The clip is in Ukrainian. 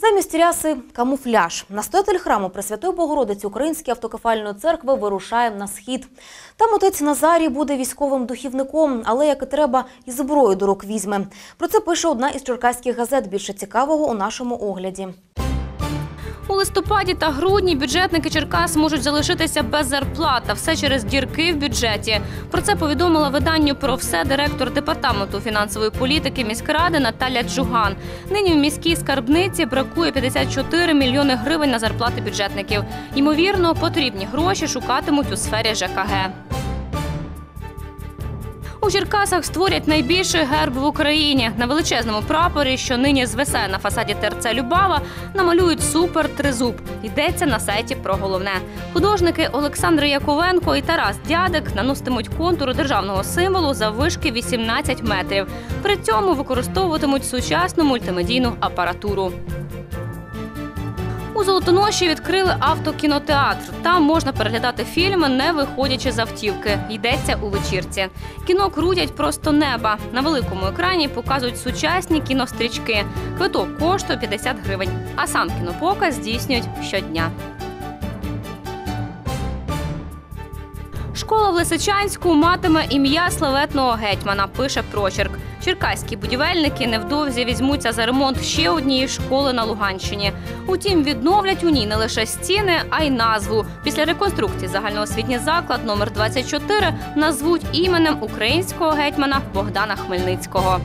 Замість ряси камуфляж. Настоятель храму Пресвятої Богородиці Української автокефальної церкви вирушає на схід. Там отець Назарій буде військовим духівником, але як і треба, і зброю до рук візьме. Про це пише одна із черкаських газет. Більше цікавого у нашому огляді. У листопаді та грудні бюджетники Черкас можуть залишитися без зарплат, а все через дірки в бюджеті. Про це повідомила виданню про все директор департаменту фінансової політики міськради Наталя Джуган. Нині в міській скарбниці бракує 54 мільйони гривень на зарплати бюджетників. Ймовірно, потрібні гроші шукатимуть у сфері ЖКГ. У Черкасах створять найбільший герб в Україні. На величезному прапорі, що нині звисає на фасаді ТРЦ Любава, намалюють супер тризуб. Йдеться на сайті про головне. Художники Олександр Яковенко і Тарас Дядик наноситимуть контури державного символу заввишки 18 метрів. При цьому використовуватимуть сучасну мультимедійну апаратуру. У Золотоноші відкрили автокінотеатр. Там можна переглядати фільми, не виходячи з автівки. Йдеться у вечірці. Кіно крутять просто неба. На великому екрані показують сучасні кінострічки. Квиток коштує 50 гривень, а сам кінопоказ здійснюють щодня. Школа в Лисичанську матиме ім'я славетного гетьмана, пише прочерк. Черкаські будівельники невдовзі візьмуться за ремонт ще однієї школи на Луганщині. Утім, відновлять у ній не лише стіни, а й назву. Після реконструкції загальноосвітній заклад номер 24 назвуть іменем українського гетьмана Богдана Хмельницького.